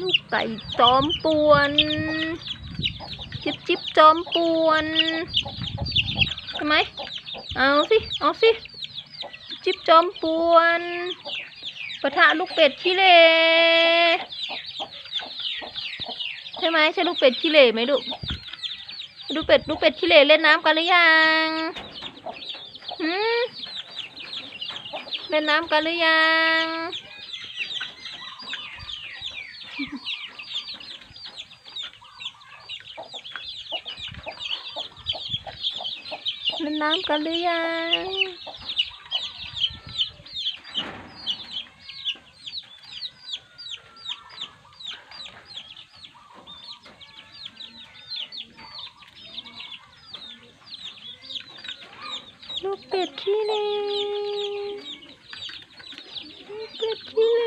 ลูกไก่จอมป่วน จิบจิบจอมป่วนใช่ไหมเอาสิเอาสิจิบจอมป่วนปะทะลูกเป็ดขี้เหร่ใช่ไหมใช่ลูกเป็ดขี้เหร่ไหมลูกลูกเป็ดลูกเป็ดขี้เหร่เล่นน้ำกันหรือยังหืมเล่นน้ำกันหรือยัง เล่นน้ำกันหรือยังลูกเป็ดขี้เหร่ลูกเป็ดขี้เหร่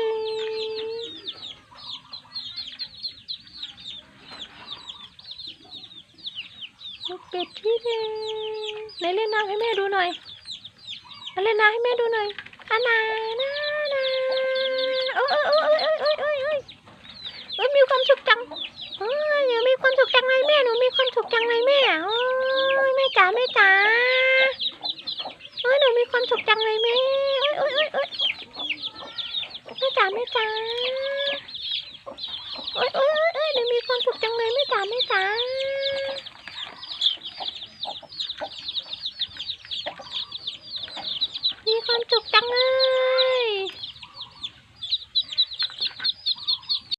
ลูกเป็ดขี้เหร่ ไหนเล่นน้ำให้แม่ดูหน่อยมาเล่นน้ำให้แม่ดูหน่อยอานานานาโอ้ยโอ้ยโอ้ยโอ้ยโอ้ยโอ้ยโอ้ยมีความสุขจังโอ้ยหนูมีความสุขจังเลยแม่หนูมีความสุขจังเลยแม่โอ้ยแม่จ๋าแม่จ๋าเอ้ยหนูมีความสุขจังเลยแม่เอ้ยเอ้ยเอ้ยเอ้ยแม่จ๋าแม่จ๋า จุกจังเลย